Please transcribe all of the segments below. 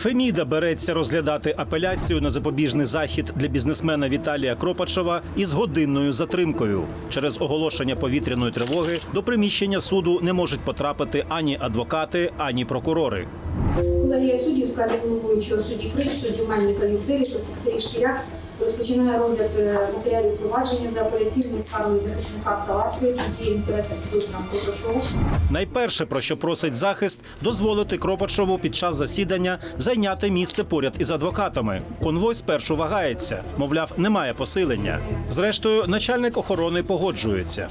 Феміда береться розглядати апеляцію на запобіжний захід для бізнесмена Віталія Кропачева із годинною затримкою. Через оголошення повітряної тривоги до приміщення суду не можуть потрапити ані адвокати, ані прокурори. Колегія суддів в складі головуючого судді Фрич, суддів Мельника Юрдирі та секретарі Шкіряк розпочинає розгляд е, матеріалів провадження за апеляційною скаргою захисника Салацької, які діє в інтересах підозрюваного Кудрашова. Найперше, про що просить захист, дозволити Кропачову під час засідання зайняти місце поряд із адвокатами. Конвой спершу вагається, мовляв, немає посилення. Зрештою, начальник охорони погоджується.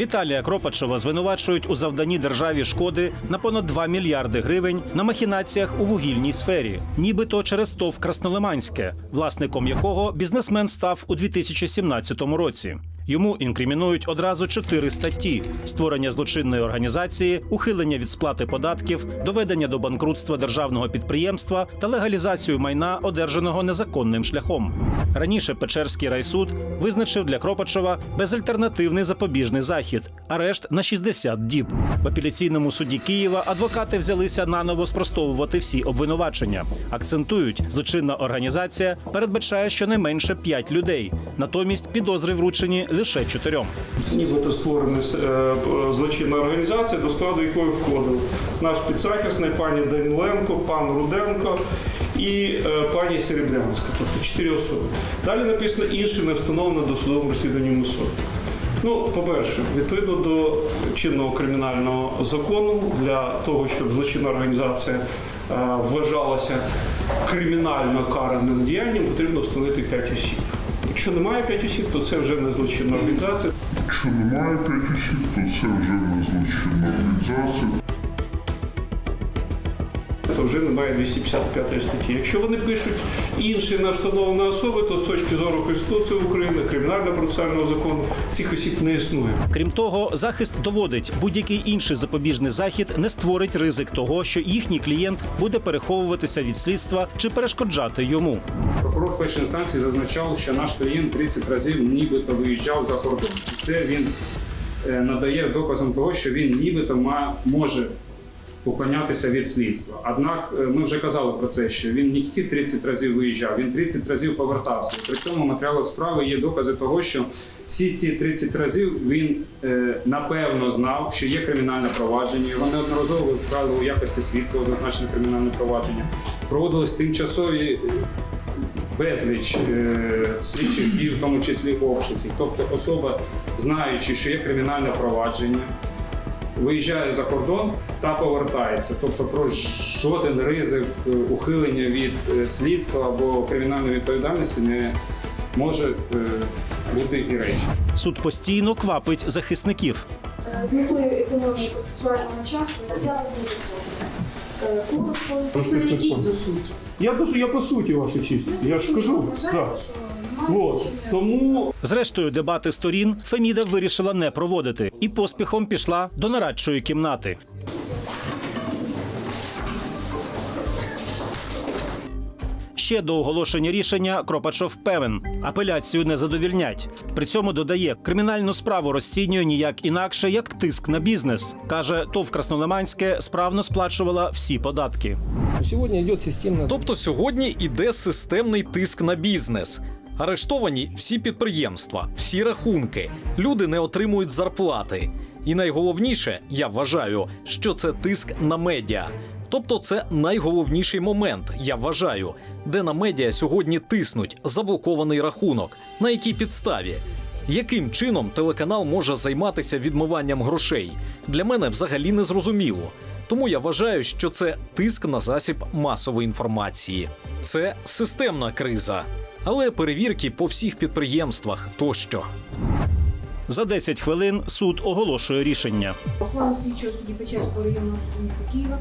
Віталія Кропачова звинувачують у завданні державі шкоди на понад 2 мільярди гривень на махінаціях у вугільній сфері, нібито через ТОВ Краснолиманське, власником якого бізнесмен став у 2017 році. Йому інкримінують одразу чотири статті: створення злочинної організації, ухилення від сплати податків, доведення до банкрутства державного підприємства та легалізацію майна, одержаного незаконним шляхом. Раніше Печерський райсуд визначив для Кропачова безальтернативний запобіжний захід арешт на 60 діб. В апеляційному суді Києва адвокати взялися наново спростовувати всі обвинувачення. Акцентують, злочинна організація передбачає щонайменше 5 людей. Натомість підозри вручені лише чотирьом. Нібито створена е, злочинна організація, до складу якої входили наш підзахисний, пані Даніленко, пан Руденко і е, пані Серебрянська, тобто чотири особи. Далі написано інше не встановлено досудовим розслідуванням особи. Ну, по-перше, відповідно до чинного кримінального закону, для того, щоб злочинна організація е, вважалася кримінально караним діянням, потрібно встановити 5 осіб. Якщо немає 5 осіб, то це вже не злочинна організація. Якщо немає п'ять осіб, то це вже не злочинна організація. то вже немає 255 статті. Якщо вони пишуть інші не встановлені особи, то з точки зору Конституції України, кримінального процесуального закону цих осіб не існує. Крім того, захист доводить, будь-який інший запобіжний захід не створить ризик того, що їхній клієнт буде переховуватися від слідства чи перешкоджати йому. Прокурор першої інстанції зазначав, що наш клієнт 30 разів нібито виїжджав за кордон. Це він е, надає доказом того, що він нібито може уклонятися від слідства. Однак е, ми вже казали про це, що він не тільки 30 разів виїжджав, він 30 разів повертався. При цьому матеріалах справи є докази того, що всі ці 30 разів він е, напевно знав, що є кримінальне провадження. Його неодноразово вправили у якості свідка зазначене кримінальне провадження. Проводились тимчасові безліч е, слідчих дій, в тому числі обшуків. Тобто особа, знаючи, що є кримінальне провадження, виїжджає за кордон та повертається. Тобто про жоден ризик е, ухилення від е, слідства або кримінальної відповідальності не може бути і речі. Суд постійно квапить захисників. З метою економії процесуального часу я вас дуже прошу. Е, ну, йдіть до суті. Я по, я по суті, ваша чистість. Я ж кажу. Немає От. Тому Зрештою, дебати сторін Феміда вирішила не проводити і поспіхом пішла до нарадчої кімнати. Ще до оголошення рішення Кропачов певен, апеляцію не задовільнять. При цьому додає, кримінальну справу розцінює ніяк інакше, як тиск на бізнес. каже, ТОВ Краснолиманське справно сплачувала всі податки. Сегодня идет системно Тобто сьогодні іде системний тиск на бізнес. Арештовані всі підприємства, всі рахунки. Люди не отримують зарплати. І найголовніше, я вважаю, що це тиск на медіа. Тобто, це найголовніший момент, я вважаю, де на медіа сьогодні тиснуть заблокований рахунок. На якій підставі? Яким чином телеканал може займатися відмиванням грошей? Для мене взагалі не зрозуміло. Тому я вважаю, що це тиск на засіб масової інформації. Це системна криза, але перевірки по всих підприємствах тощо. За 10 хвилин суд оголошує рішення. Ухвалу слідчого судді Печерського районного суду міста Києва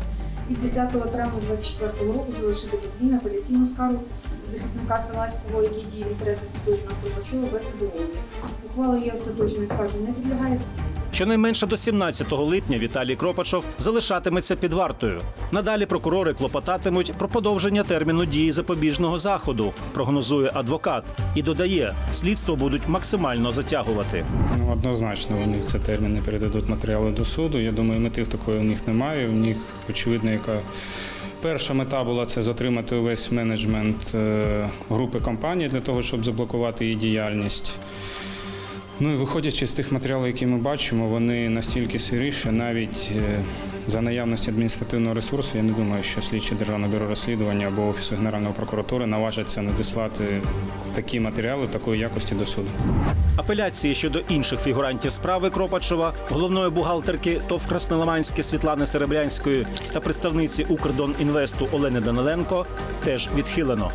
від 10 травня 2024 року залишити без змін апеляційну скаргу захисника Саласького, який діє в інтересах підозрюваного Горбачова без задоволення. Ухвала її остаточної скаржу не підлягає. Щонайменше до 17 липня Віталій Кропачов залишатиметься під вартою. Надалі прокурори клопотатимуть про подовження терміну дії запобіжного заходу, прогнозує адвокат, і додає, слідство будуть максимально затягувати. Ну, однозначно, у них це терміни передадуть матеріали до суду. Я думаю, мети такої у них немає. У них очевидно, яка перша мета була це затримати увесь менеджмент е, групи компанії для того, щоб заблокувати її діяльність. Ну і виходячи з тих матеріалів, які ми бачимо, вони настільки сирі, що навіть е, за наявності адміністративного ресурсу, я не думаю, що слідчі Державного бюро розслідування або Офісу Генеральної прокуратури наважаться надіслати такі матеріали такої якості до суду. Апеляції щодо інших фігурантів справи Кропачова, головної бухгалтерки ТОВ Краснолиманське Світлани Серебрянської та представниці Укрдонінвесту Олени Даниленко теж відхилено.